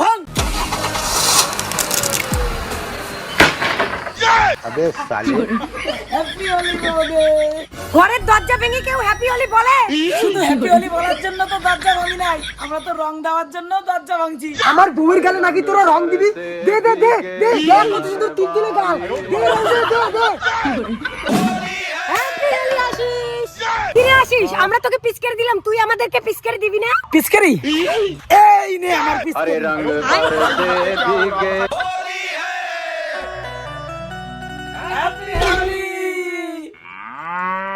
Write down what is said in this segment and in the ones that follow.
ভাঙ। ঘরের দরজা ভেঙে কেউ হ্যাপি হলি বলে? শুধু হ্যাপি হলি বলার জন্য তো দরজা ভাঙি নাই। আমরা তো রং দেওয়ার জন্য দরজা ভাঙছি। আমার বউয়ের গেলে নাকি তোরা রং দিবি? দে দে দে দে দে দে দে দে দে। বলিস আমরা তোকে পিচকারি দিলাম তুই আমাদেরকে পিচকারি দিবি না? পিচকারি এই নে আমার পিচকারি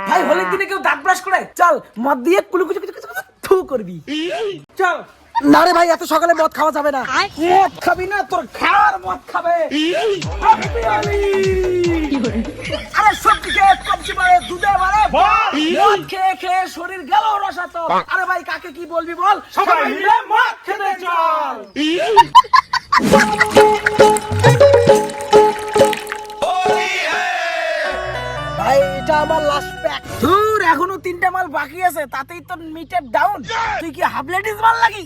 ভাই হোলির দিনে কেউ দাঁত ব্রাশ করে? চল মদ দিয়ে কুলু কুচু কুচু থু করবি। চল। না রে ভাই এত সকালে মদ খাওয়া যাবে না। মদ খাবি না তোর খার মদ খাবে। মদ খেয়ে খেয়ে শরীর গেল রসাত আরে ভাই কাকে কি বলবি বল? সবাই মিলে মদ খেতে চল। ভাই এটা আমার লাস্ট প্যাক ধুর এখনও তিনটা মাল বাকি আছে তাতেই তো মিটার ডাউন তুই কি হাফ লেডিস মাল লাগি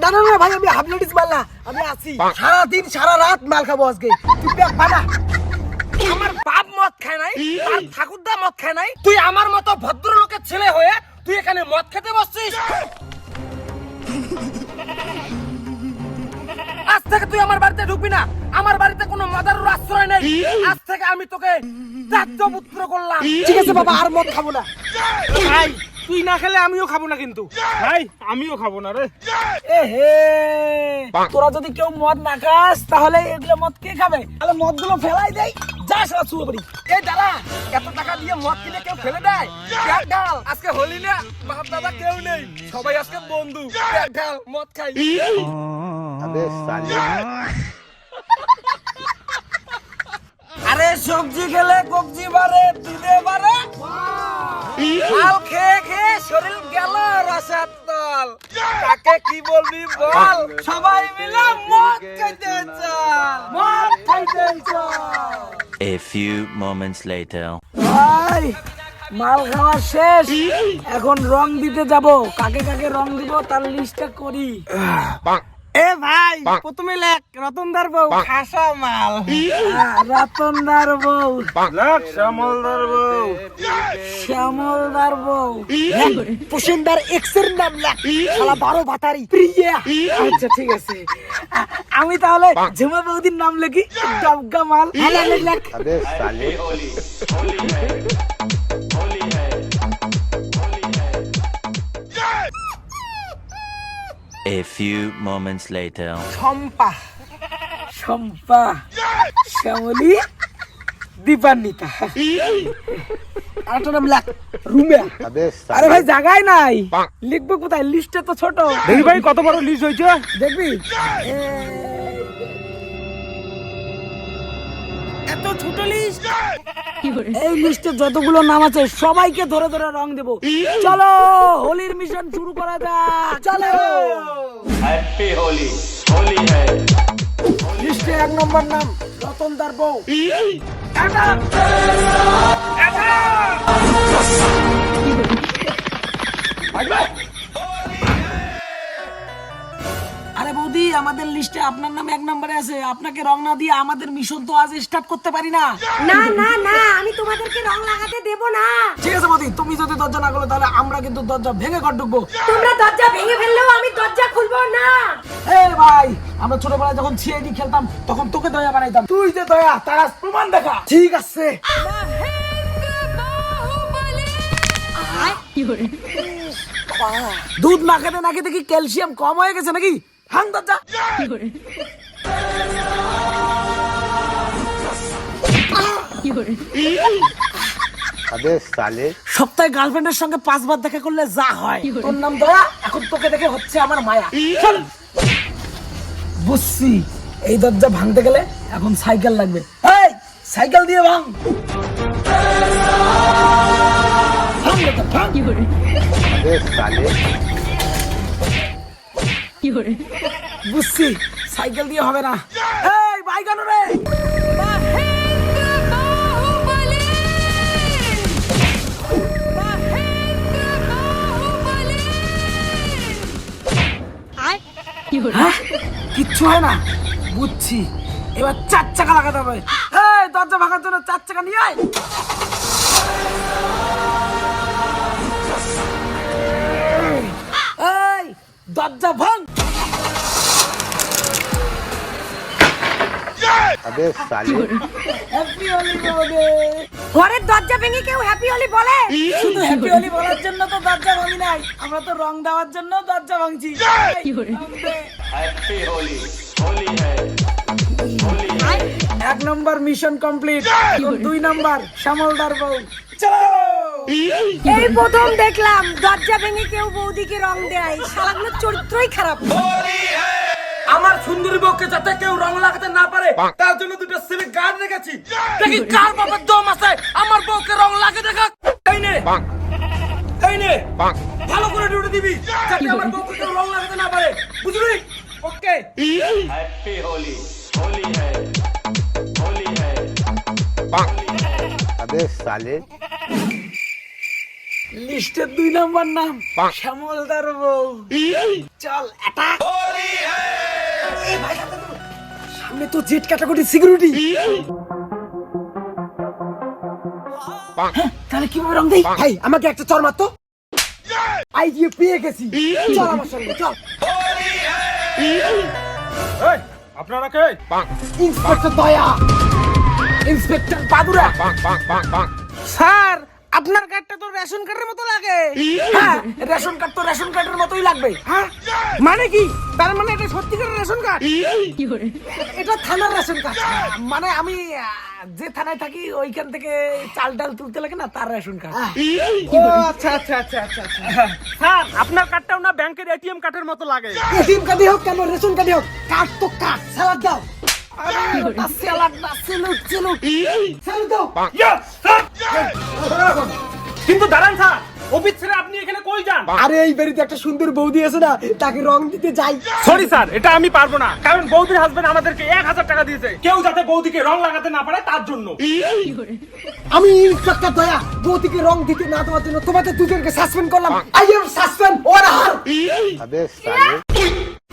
না না না ভাই আমি হাফ লেডিস মাল না আমি আছি। সারা দিন সারা রাত মাল খাব আজকে। তুই প্যাক বানা নাই? ঠাকুরদা মদ খায় নাই? তুই আমার মতো ভদ্রলোকের ছেলে হয়ে তুই এখানে মদ খেতে বসছিস? আজ থেকে তুই আমার বাড়িতে ঢুকবি না। আমার বাড়িতে কোনো মাদারুর আশ্রয় নেই। আজ থেকে আমি তোকে দাহ্য পুত্র করলাম। ঠিক আছে বাবা আর মদ খাব না। তুই না খেলে আমিও খাব না কিন্তু। ভাই আমিও খাব না রে। এ হে তোরা যদি কেউ মদ না খাস তাহলে এগুলো মদ কে খাবে? তাহলে মদগুলো ফেলাই দেই। যা সারা চুয়ে পড়ি এই দাদা এত টাকা দিয়ে মদ কিনে কেউ ফেলে দেয়? এক আজকে হলি না বাপ দাদা কেউ নেই। সবাই আজকে বন্ধু। এক মদ খাই। আবে আরে সবজি খেলে কবজি বাড়ে দুধে বাড়ে। মাল খেয়ে খেয়ে শরীর গেল রসার তল। কাকে কি বলবি বল? সবাই মিলে মদ খাইতে চল মদ খাইতে চল A few moments later. ভাই মাল খাওয়া শেষ। এখন রং দিতে যাব। কাকে কাকে রং দিব তার লিস্টটা করি। এ ভাই প্রথমে লেখ রতনদার বউ খাসা মাল। রতনদার বউ। লেখ শ্যামলদার বউ। শ্যামলদার বউ। পুষিন্দার এক্সের নাম লেখ। শালা বারো ভাতারি প্রিয়া। আচ্ছা ঠিক আছে। আমি তাহলে ঝুমা বৌদির নাম লিখি ডবগা মাল। লেখ, লেখ, A few moments later. Shampa Shampa Shyamoli Dipanwita আরেকটা নাম লাগ আরে ভাই জায়গায় নাই। লিখব কোথায়? লিস্টে তো ছোট। দেখবি ভাই কত বড় লিস্ট হয়েছে? দেখবি? এত ছোট এই লিস্টে যতগুলো নাম আছে সবাইকে ধরে ধরে রং দেব। চলো হোলির মিশন শুরু করা যাক। চলো। হ্যাপি হোলি হোলি হ্যায় লিস্টে এক নম্বর নাম রতন বউ। আটা আটা বৌদি আমাদের লিস্টে আপনার নাম এক নম্বরে আছে আপনাকে রং না দিয়ে আমাদের মিশন তো আজ স্টার্ট করতে পারি না। না না না আমি তোমাদেরকে রং লাগাতে দেব না। ঠিক আছে তুমি যদি দরজা না করো তাহলে আমরা কিন্তু দরজা ভেঙে ঘর ঢুকবো। তোমরা দরজা ভেঙে ফেললেও আমি দরজা খুলবো না। এ ভাই আমরা ছোটবেলায় যখন সিআইডি খেলতাম তখন তোকে দয়া বানাইতাম। তুই যে দয়া তার আজ প্রমাণ দেখা। ঠিক আছে। দুধ না খেতে না খেতে কি ক্যালসিয়াম কম হয়ে গেছে নাকি? হান দরজা সপ্তাহে গার্লফ্রেন্ডের সঙ্গে পাঁচবার দেখা করলে যা হয়। তোর নাম দয়া এখন তোকে দেখে হচ্ছে আমার মায়া। বুঝছি এই দরজা ভাঙতে গেলে এখন সাইকেল লাগবে। এই সাইকেল দিয়ে ভাঙ। ভাঙ ভাঙ। কি করে বুঝছি সাইকেল দিয়ে হবে না। এই বাইক আনো রে হ্যাঁ? কিচ্ছু হয় না। বুঝছি। এবার চার চাকা লাগাতে হবে। এই দরজা ভাঙার জন্য চার চাকা নিয়ে আয়। দরজা ভাঙ। আবে সালে। হ্যাপি হোলি বলে ঘরের দরজা ভেঙে কেউ হ্যাপি হোলি বলে? শুধু হ্যাপি হোলি বলার জন্য তো দরজা ভাঙি নাই। আমরা তো রং দেওয়ার জন্য দরজা ভাঙছি। হ্যাপি হোলি হোলি এক নম্বর মিশন কমপ্লিট। দুই নম্বর শ্যামলদার বউ। এই প্রথম দেখলাম দরজা ভেঙে কেউ বৌদিকে রং দেয়। সারাগুলোর চরিত্রই খারাপ। আমার সুন্দরী বউকে যাতে কেউ রং লাগাতে না পারে তার জন্য দুটো সিভিক গার্ড রেখেছি। দেখি কার বাবার দম আছে? আমার বউকে রং লাগে দেখা। তাই নে। তাই নে। ভালো করে ডিউটি দিবি। যাতে আমার বউকে কেউ রং লাগাতে না পারে। বুঝলি? ওকে। হ্যাপি হোলি হোলি হ্যায় হোলি হ্যায় আবে সালে। লিস্টের দুই নাম্বার নাম শ্যামল দার বউ। চল এটা সামনে তো জেট ক্যাটাগরি সিকিউরিটি। তাহলে কীভাবে রং দেই? ভাই আমাকে একটা চর মারতো। আই দিয়ে পেয়ে গেছি। চল আমার সঙ্গে চল। আপনারা কে? Inspector Daya. Inspector Padura sir আপনার কার্ডটা তো রেশন কার্ডের মতো লাগে। হ্যাঁ রেশন কার্ড তো রেশন কার্ডের মতোই লাগবে। হ্যাঁ? মানে কি? তার মানে এটা সত্যিকারের রেশন কার্ড এটা থানার রেশন কার্ড মানে আমি যে থানায় থাকি ওইখান থেকে চাল ডাল তুলতে লাগে না তার রেশন কার্ড ও আচ্ছা আচ্ছা আচ্ছা আচ্ছা আচ্ছা। স্যার আপনার কার্ডটাও না ব্যাংকের এটিএম কার্ডের মতো লাগে। এটিএম কার্ডই হোক কেন রেশন কার্ডই হোক কার্ড তো কার্ড স্যালাড দাও। স্যালাড না স্যালুট স্যালুট স্যালুট দাও। কিন্তু দাঁড়ান স্যার অফিস ছেড়ে আপনি এখানে কই যান? আরে এই বাড়িতে একটা সুন্দর বৌদি আছে না তাকে রং দিতে যাই। সরি স্যার এটা আমি পারব না কারণ বৌদির হাজবেন্ড আমাদেরকে এক হাজার টাকা দিয়েছে। কেউ যাতে বৌদিকে রং লাগাতে না পারে তার জন্য। আমি ইন্সপেক্টর দয়া বৌদিকে রং দিতে না দেওয়ার জন্য তোমাদের দুজনকে সাসপেন্ড করলাম। আই এম সাসপেন্ড ওর হার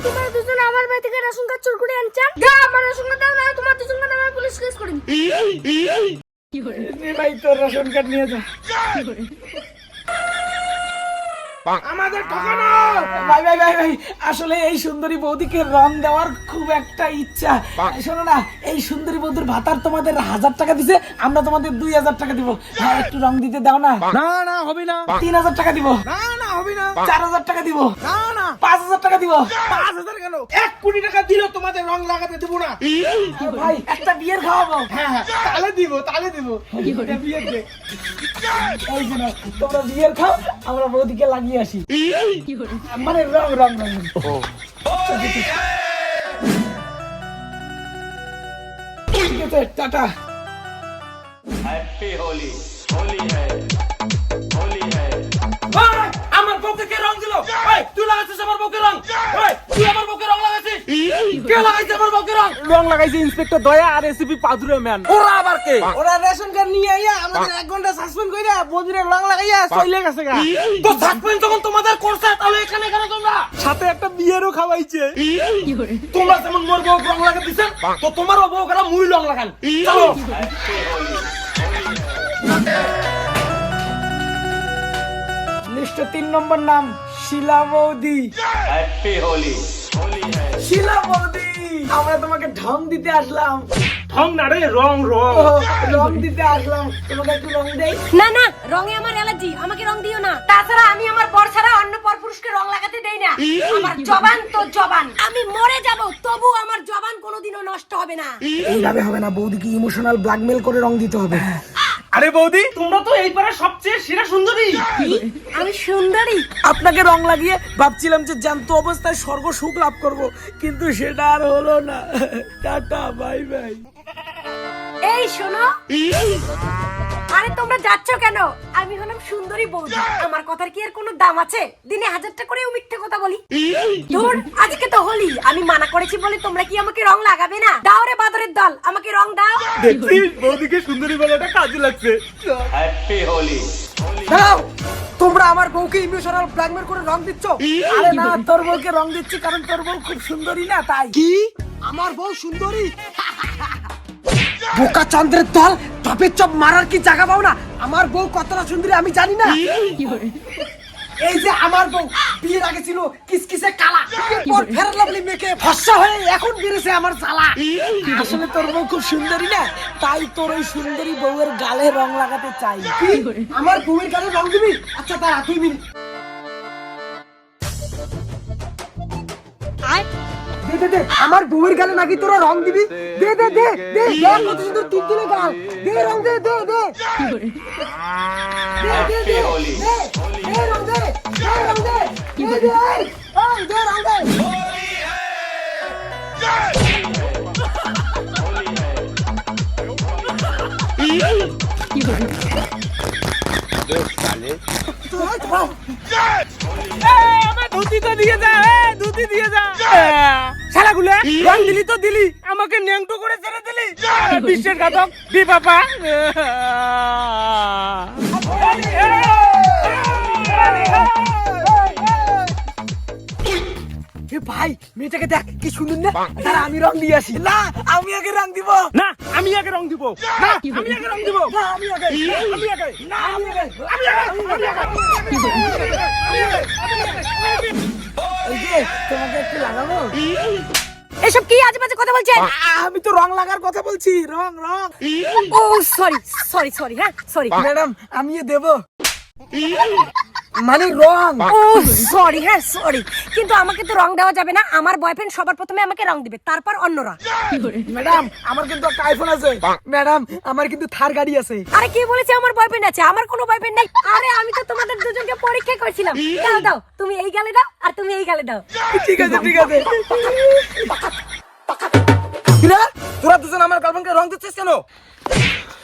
তোমরা দুজন আমার বাড়ি রেশন কার্ড চুরি করে আনছেন যা আমার রেশন কার্ড দাও না তোমার দুজনকে আমি পুলিশ কেস করি ভাই তোর রেশন কার্ড নিয়ে যা। আমাদের ঠকানো। ভাই ভাই ভাই ভাই আসলে এই সুন্দরী বৌদিকে রং দেওয়ার খুব একটা ইচ্ছা। শোনো না এই সুন্দরী বৌদির ভাতার তোমাদের হাজার টাকা দিছে আমরা তোমাদের দুই হাজার টাকা দিব। হ্যাঁ একটু রং দিতে দাও না। না না হবে না। তিন হাজার টাকা দিব। না না হবে না। চার হাজার টাকা দিব। না না। পাঁচ হাজার টাকা দিব। পাঁচ হাজার কেন? এক কোটি টাকা দিলেও তোমাদের রং লাগাতে দেবো না। ভাই একটা বিয়ের খাওয়াবো? হ্যাঁ হ্যাঁ তাহলে দিব তাহলে দিব। একটা বিয়ের তোমরা বিয়ের খাও আমরা বৌদিকে লাগিয়ে আসি। মানে রং রং রং টাটা। হ্যাপি হোলি হোলি হ্যাঁ বউকে কে রং দিল? তুই লাগাইছিস আমার বউকে রং? তুই আমার বউকে রং লাগাইছিস? কে লাগাইছে আমার বউকে রং? রং লাগাইছে ইন্সপেক্টর দয়া আর এসিপি পাদুরে ম্যান। ওরা আবার কে? ওরা রেশন কার্ড নিয়ে আইয়া আমাদের এক ঘণ্টা সাসপেন্ড কইরা বদিনের রং লাগাইয়া চলে গেছে গা। তো সাসপেন্ড যখন তোমাদের করছে তাহলে এখানে কেন তোমরা? সাথে একটা বিয়েরও খাওয়াইছে। তোমরা যেমন মোর বউ রং লাগা দিছে তো তোমারও বউ কেন মুই রং লাগান। চলো। লিস্টে তিন নম্বর নাম শিলা বৌদি। হ্যাপি হোলি শিলা বৌদি আমরা তোমাকে ঢং দিতে আসলাম। ঢং না রে রং রং। রং দিতে আসলাম। তোমাকে একটু রং দেই। না না রঙে আমার অ্যালার্জি আমাকে রং দিও না। তাছাড়া আমি আমার পর ছাড়া অন্য পরপুরুষকে রং লাগাতে দেই না। আমার জবান তো জবান। আমি মরে যাব তবু আমার জবান কোনোদিনও নষ্ট হবে না। এইভাবে হবে না বৌদিকে ইমোশনাল ব্ল্যাকমেল করে রং দিতে হবে। হ্যাঁ। আরে বৌদি। তোমরা তো এই পাড়ার সবচেয়ে সেরা সুন্দরী। আমি সুন্দরী? আপনাকে রং লাগিয়ে ভাবছিলাম যে জ্যান্ত অবস্থায় স্বর্গ সুখ লাভ করব কিন্তু সেটা আর হলো না। Tata bye bye. এই শোনো। আরে তোমরা যাচ্ছ কেন? আমি হলাম সুন্দরী বৌদি। আমার কথার কি আর কোনো দাম আছে? দিনে হাজারটা করে মিথ্যে কথা বলি। ধুর আজকে তো হোলি। আমি মানা করেছি বলে তোমরা কি আমাকে রং লাগাবে না? দাও রে বাদরের দল আমাকে রং দাও। বৌদিকে সুন্দরী বলাটা কাজে লাগছে। হ্যাপি হোলি দাও তোমরা আমার বউকে ইমোশনাল ব্ল্যাকমেল করে রং দিচ্ছ? আরে না তোর বউকে রং দিচ্ছি কারণ তোর বউ খুব সুন্দরী না তাই। কি? আমার বউ সুন্দরী? বোকা চন্দ্রের দল টপের চপ মারার কি জায়গা পাও না? আমার বউ কতটা সুন্দরী আমি জানি না। এই যে আমার বউ বিয়ের আগে ছিল কিসকিসে কালা। পর ফেরার লাভলি মেখে ফর্সা হয়ে এখন বেড়েছে আমার জ্বালা। আসলে তোর বউ খুব সুন্দরী না? তাই তোর ওই সুন্দরী বউয়ের গালে রং লাগাতে চাই। আমার বউয়ের গালে রং দিবি? আচ্ছা তারা দুই মিনিট দে দে দে আমার বউয়ের গালে নাকি তোরা রং দিবি দে দে দে দে গাল কত সুন্দর তিন দিনে গাল দে রং দে দে দে দে দে দে রং দে দে রং দে দে দে এই দে রং দে দিয়ে যা দিয়ে যা শালা রং দিলি তো দিলি আমাকে ন্যাংটো করে ছেড়ে দিলি। বিশ্বের ঘাতক বি ভাই মেয়েটাকে দেখ কি সুন্দর না? তারা আমি রং দিয়ে আসি। না আমি আগে রং দিব। না আমি আগে রং দিব। না আমি আগে রং দিব। না আমি আগে। আমি আগে। না আমি আগে। আমি আগে। আমি আগে। তোমাকে একটু লাগাবো? এসব কি আজে বাজে কথা বলছেন? আমি তো রং লাগার কথা বলছি রং রং। ও সরি সরি সরি হ্যাঁ সরি ম্যাডাম আমি দেবো। মানে রং। ও সরি হ্যাঁ সরি কিন্তু আমাকে তো রং দেওয়া যাবে না। আমার বয়ফ্রেন্ড সবার প্রথমে আমাকে রং দিবে তারপর অন্যরা। ম্যাডাম আমার কিন্তু একটা আইফোন আছে। ম্যাডাম আমার কিন্তু থার গাড়ি আছে। আরে কি বলেছে আমার বয়ফ্রেন্ড আছে? আমার কোনো বয়ফ্রেন্ড নাই। আরে আমি তো তোমাদের দুজনকে পরীক্ষা করেছিলাম। দাও দাও তুমি এই গালে দাও আর তুমি এই গালে দাও। ঠিক আছে ঠিক আছে। তোরা দুজন আমার গার্লফ্রেন্ডকে রং দিচ্ছিস কেন?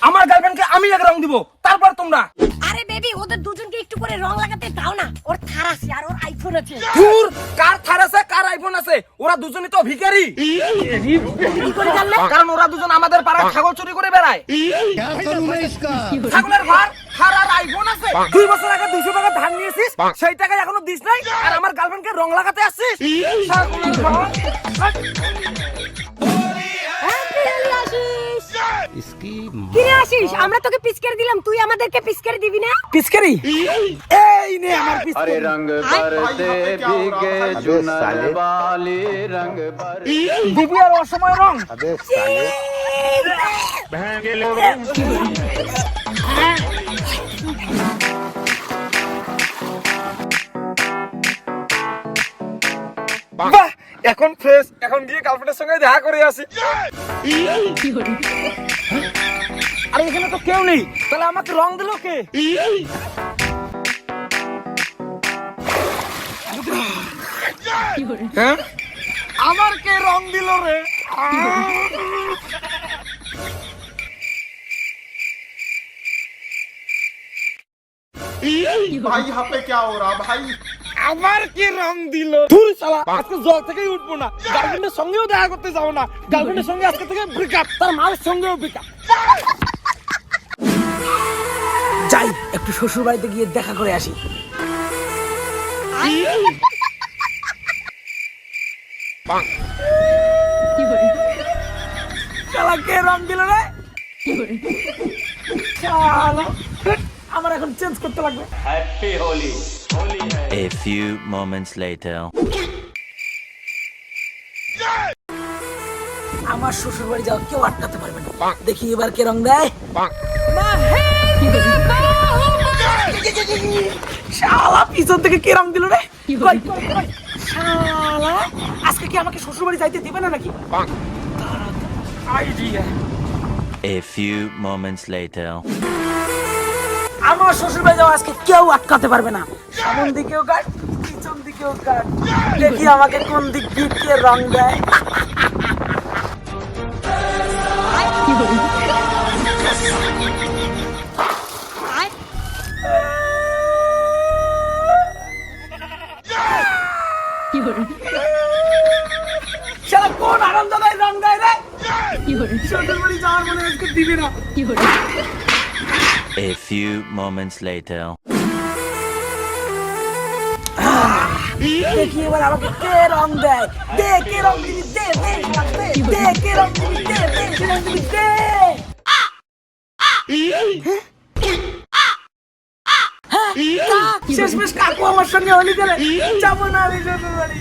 আমার গার্লফ্রেন্ডকে আমি আগে রং দিব তারপর তোমরা? আরে বেবি ওদের দুজনকে একটু করে রং লাগাতে দাও না। ওর থার আছে আর ওর আইফোন আছে। দূর কার থার আছে কার আইফোন আছে? ওরা দুজনই তো ভিখারি। কি করে জানলে? কারণ ওরা দুজন আমাদের পাড়ায় ছাগল চুরি করে বেড়ায়। ছাগলের ঘর থার আর আইফোন আছে। দুই বছর আগে দুইশো টাকা ধার নিয়েছিস সেই টাকা এখনও দিস নাই? আর আমার গার্লফ্রেন্ডকে রং লাগাতে আসছিস? ফিরে আসিস? আমরা তোকে পিচকারি দিলাম। তুই আমাদেরকে পিচকারি দিবি না? পিচকারি এই নে আমার আরে রং ভিগে বালি রং দিবি আর অসময় রং রং এখন ফ্রেশ এখন গিয়ে গার্লফ্রেন্ডের সঙ্গে দেখা করে আসি। এখানে তো কেউ নেই। তাহলে আমাকে রং দিল কে? হ্যাঁ? আমার কে রং দিল রে? আমার কি রং দিল? ধুর শালা আজকে জল থেকেই উঠবো না। গার্লফ্রেন্ডের সঙ্গেও দেখা করতে যাব না। গার্লফ্রেন্ডের সঙ্গে আজকে থেকে ব্রেকআপ তার মায়ের সঙ্গেও ব্রেকআপ একটু শ্বশুর বাড়িতে গিয়ে দেখা করে আসি। আমার এখন চেঞ্জ করতে লাগবে। Happy Holi A few moments later আমার শ্বশুর বাড়ি যাওয়া কেউ আটকাতে পারবে না। দেখি এবার কে রং দেয়। শালা পিছন থেকে কে রং দিল রে। কই, কই, কই। শালা আজকে কি আমাকে শ্বশুর বাড়ি যাইতে দিবে না নাকি? Idea A few moments later. আমার শ্বশুর বাড়ি যাওয়া আজকে কেউ আটকাতে পারবে না। সামন দিকেও কাট পিছন দিকেও কাট। দেখি আমাকে কোন দিক দিয়ে কে রং দেয়। শালা শ্বশুর বাড়ি যাওয়ার মনে আজকে দিবে না। A few moments later. দেখি এবার আমাকে কে রং দেয়। দে কে রং দিবি দে দে দে কে রং দিবি দে দে কে রং দিবি দে। শেষমেশ কাকু আমার সঙ্গে হোলি খেলে যাব না আমি শ্বশুর বাড়ি